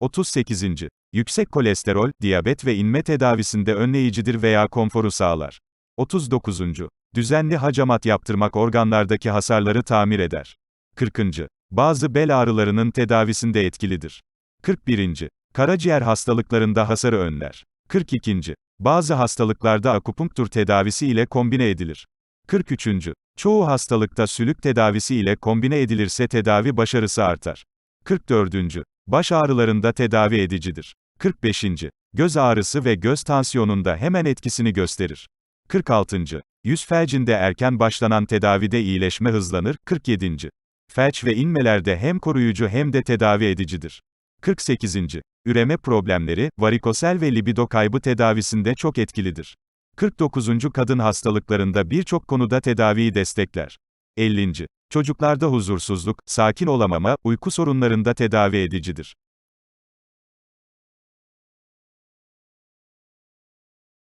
38. Yüksek kolesterol, diyabet ve inme tedavisinde önleyicidir veya konforu sağlar. 39. Düzenli hacamat yaptırmak organlardaki hasarları tamir eder. 40. Bazı bel ağrılarının tedavisinde etkilidir. 41. Karaciğer hastalıklarında hasarı önler. 42. Bazı hastalıklarda akupunktur tedavisi ile kombine edilir. 43. Çoğu hastalıkta sülük tedavisi ile kombine edilirse tedavi başarısı artar. 44. Baş ağrılarında tedavi edicidir. 45. Göz ağrısı ve göz tansiyonunda hemen etkisini gösterir. 46. Yüz felcinde erken başlanan tedavide iyileşme hızlanır. 47. Felç ve inmelerde hem koruyucu hem de tedavi edicidir. 48. Üreme problemleri, varikosel ve libido kaybı tedavisinde çok etkilidir. 49. Kadın hastalıklarında birçok konuda tedaviyi destekler. 50. Çocuklarda huzursuzluk, sakin olamama, uyku sorunlarında tedavi edicidir.